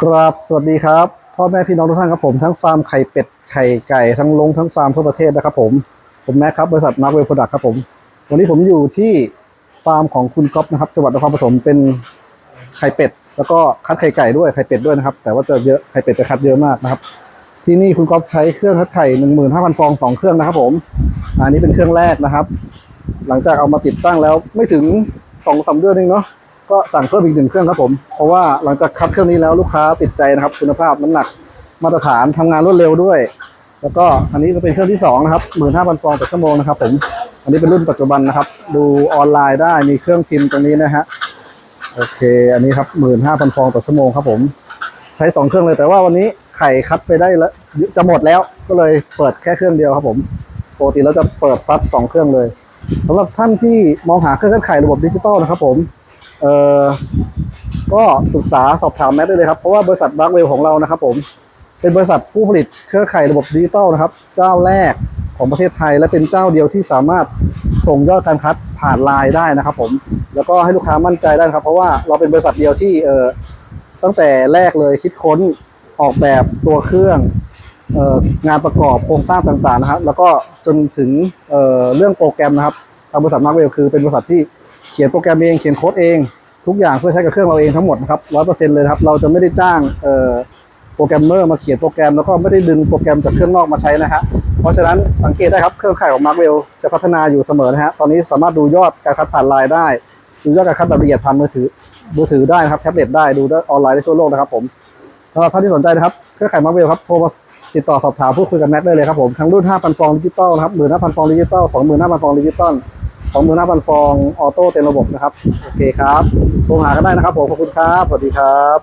ครับสวัสดีครับพ่อแม่พี่น้องทุกท่านครับผมทั้งฟาร์มไข่เป็ดไข่ไก่ทั้งลงทั้งฟาร์มทั่วประเทศนะครับผมผมแม็กครับบริษัทมาร์เวลโปรดักต์ครับผม วันนี้ผมอยู่ที่ฟาร์มของคุณก๊อฟนะครับจังหวัดนครปฐมเป็นไข่เป็ด แล้วก็คัดไข่ไก่ด้วยไข่เป็ดด้วยนะครับ แต่ว่าจะเยอะไข่เป็ดจะคัดเยอะมากนะครับ ที่นี่คุณก๊อฟใช้เครื่องคัดไข่หนึ่งหมื่นห้าพันฟองสองเครื่องนะครับผมอันนี้เป็นเครื่องแรกนะครับ หลังจากเอามาติดตั้งแล้วไม่ถึงสองสามเดือนเองเนาะ ก็สั่งเพิ่มอีกหนึ่งเครื่องครับผม เพราะว่าหลังจากคัดเครื่องนี้แล้วลูกค้าติดใจนะครับ คุณภาพน้ำหนักมาตรฐานทำงานรวดเร็วด้วย แล้วก็อันนี้ก็เป็นเครื่องที่สองนะครับหมื่นห้าพันฟองต่อชั่วโมงนะครับผมอันนี้เป็นรุ่นปัจจุบันนะครับ ดูออนไลน์ได้มีเครื่องพิมพ์ตรงนี้นะฮะโอเค อันนี้ครับหมื่นห้าพันฟองต่อชั่วโมงครับผม ใช้สองเครื่องเลยแต่ว่าวันนี้ไข่คัดไปได้แล้วจะหมดแล้วก็เลยเปิดแค่เครื่องเดียวครับผมปกติเราจะเปิดซัดสองเครื่องเลยสำหรับท่านที่มองหาเครื่องคัดไข่ระบบดิจิตอลนะครับผม เอ่อก็ปรึกษาสอบถามแมทได้เลยครับ เพราะว่าบริษัทบัคเวลของเรานะครับผม เป็นบริษัทผู้ผลิตเครือข่ายระบบดิจิตอลนะครับ เจ้าแรกของประเทศไทยและเป็นเจ้าเดียวที่สามารถส่งยอดการคัดผ่านไลน์ได้นะครับผม แล้วก็ให้ลูกค้ามั่นใจได้นะครับ เพราะว่าเราเป็นบริษัทเดียวที่เอ่อตั้งแต่แรกเลยคิดค้นออกแบบตัวเครื่องเอองานประกอบโครงสร้างต่างๆนะครับ แล้วก็จนถึงเออเรื่องโปรแกรมนะครับ ทางบริษัทมาร์เวลคือเป็นบริษัทที่เขียนโปรแกรมเองเขียนโค้ดเองทุกอย่างเพื่อใช้กับเครื่องเราเองทั้งหมดนะครับร้อยเปอร์เซ็นต์เลยครับเราจะไม่ได้จ้างโปรแกรมเมอร์มาเขียนโปรแกรมแล้วก็ไม่ได้ดึงโปรแกรมจากเครื่องนอกมาใช้นะฮะเพราะฉะนั้นสังเกตได้ครับเครื่องข่ายของมาร์เวลจะพัฒนาอยู่เสมอนะฮะตอนนี้สามารถดูยอดการคัดผ่านไลน์ได้ดูยอดการคัดแบบละเอียดผ่านมือถือมือถือได้นะครับแท็บเล็ตได้ดูได้ออนไลน์ได้ทั่วโลกนะครับผมสำหรับท่านที่สนใจนะครับเครื่องข่ายมาร์เวลครับโทรมาติดต่อสอบถามพูดคุยกับแม็กได้เลยครับผมทั้งรุ่น 5,000 ฟองดิจิตอลนะครับ15,000 ฟองดิจิตอล 25,000 ฟองดิจิตอล สองหมื่นห้าพันฟองออโต้เต็มระบบนะครับ โอเคครับโทรหากันได้นะครับผมขอบคุณครับ สวัสดีครับ